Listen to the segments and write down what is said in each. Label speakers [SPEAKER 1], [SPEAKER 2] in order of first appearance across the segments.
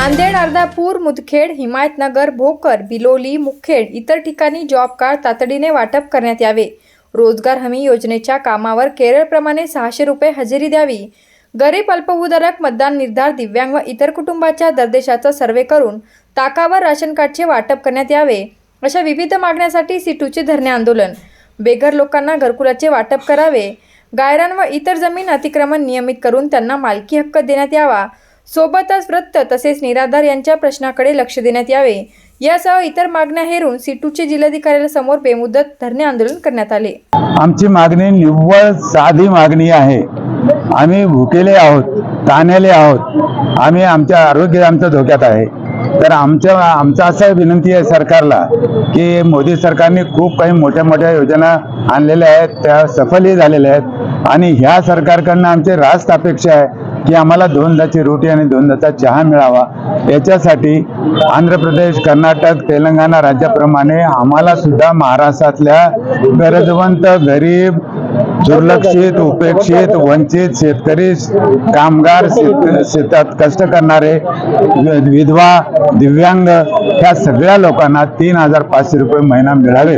[SPEAKER 1] नांदेड अर्धापूर मुदखेड हिमायतनगर भोकर बिलोली मुखेड इतर ठिकाणी job card तातडीने वाटप करण्यात यावे. रोजगार हमी योजनेच्या कामावर केरळप्रमाणे सहाशे रुपये हजेरी द्यावी. गरीब अल्पभूधारक मतदान निर्धार दिव्यांग व इतर कुटुंबाच्या दरदेशाचा सर्वे करून ताकावर राशन कार्डचे वाटप करण्यात यावे अशा विविध मागण्यासाठी सिटूचे धरणे आंदोलन. बेघर लोकांना घरकुलाचे वाटप करावे. गायरान व इतर जमीन अतिक्रमण नियमित करून त्यांना मालकी हक्क देण्यात यावा. सोबतच वृत्त तसेच निराधार यांच्या प्रश्नाकडे लक्ष देण्यात यावे. यासह इतर मागण्या हेरून सिटूचे जिल्हाधिकाऱ्यासमोर बेमुदत धरणे आंदोलन करण्यात आले.
[SPEAKER 2] आमची मागणी निव्वळ साधी मागणी आहे. आम्ही भुकेले आहोत ताणलेले आहोत. आम्ही आमच्या आरोग्य आमच्या धोक्यात आहे. तर आमच्या आमचं असं विनंती आहे सरकारला की मोदी सरकारने खूप काही मोठ्या मोठ्या योजना आणलेल्या आहेत त्या सफलही झालेल्या आहेत. आणि ह्या सरकारकडनं आमची रास्त अपेक्षा आहे. की आम्हाला दोनदाची रोटी आणि दोनदाचा चहा मिळावा. याच्यासाठी आंध्र प्रदेश कर्नाटक तेलंगणा राज्याप्रमाणे आम्हाला सुद्धा महाराष्ट्रातल्या गरजवंत गरीब दुर्लक्षित उपेक्षित वंचित शेतकरी कामगार शेतात कष्ट करणारे विधवा दिव्यांग ह्या सगळ्या लोकांना तीन हजार पाचशे रुपये महिना मिळावे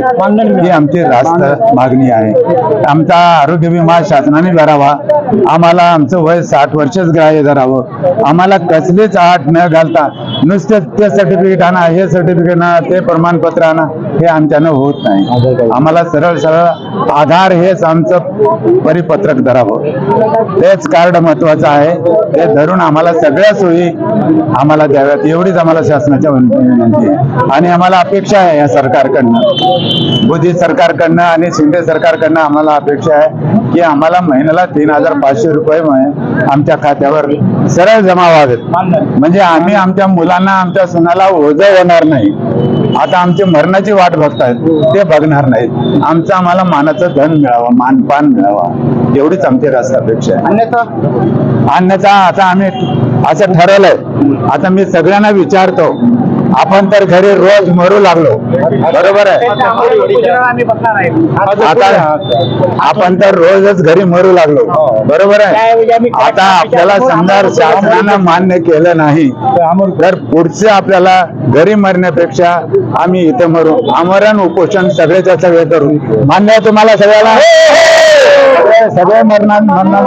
[SPEAKER 2] ही आमची रास्त मागणी आहे. आमचा आरोग्य विमा शासनाने भरावा. आम्हाला आमचं वय साठ वर्षच ग्राह्य धरावं. आम्हाला कसलीच आठ न घालता नुसतं ते सर्टिफिकेट आणा हे सर्टिफिकेट आणा ते प्रमाणपत्र आणा हे आमच्यानं होत नाही. आम्हाला सरळ सरळ आधार हेच आमचं परिपत्रक धरावं. तेच कार्ड महत्वाचं आहे. ते धरून आम्हाला सगळ्या सोयी आम्हाला द्याव्यात. एवढीच आम्हाला शासनाच्या विनंती आहे. आणि आम्हाला अपेक्षा आहे या सरकारकडनं. मोदी सरकारकडनं आणि शिंदे सरकारकडनं आम्हाला अपेक्षा आहे की आम्हाला महिन्याला तीन हजार पाचशे रुपये आमच्या खात्यावर सरळ जमा व्हावेत. म्हणजे आम्ही आमच्या मुलांना आमच्या सुनाला ओझं होणार नाही. आता आमची मरणाची वाट बघतायत. ते बघणार नाहीत. आमचं आम्हाला मानाचं धन मिळावं मानपान मिळावा एवढीच आमची रास्त अपेक्षा आहे अन्यथा आता आम्ही असं ठरवलंय. आता मी सगळ्यांना विचारतो आपण तर घरी रोज मरू लागलो. बरोबर आहे. आता आपण तर रोजच घरी मरू लागलो. बरोबर आहे. आता आपल्याला समजा शासनानं मान्य केलं नाही. तर पुढचे आपल्याला घरी मरण्यापेक्षा आम्ही इथे मरू. आमरण उपोषण सगळेच्या सगळे करू मान्य आहे तुम्हाला सगळ्याला? सगळे- सगळे मरणार मरणार.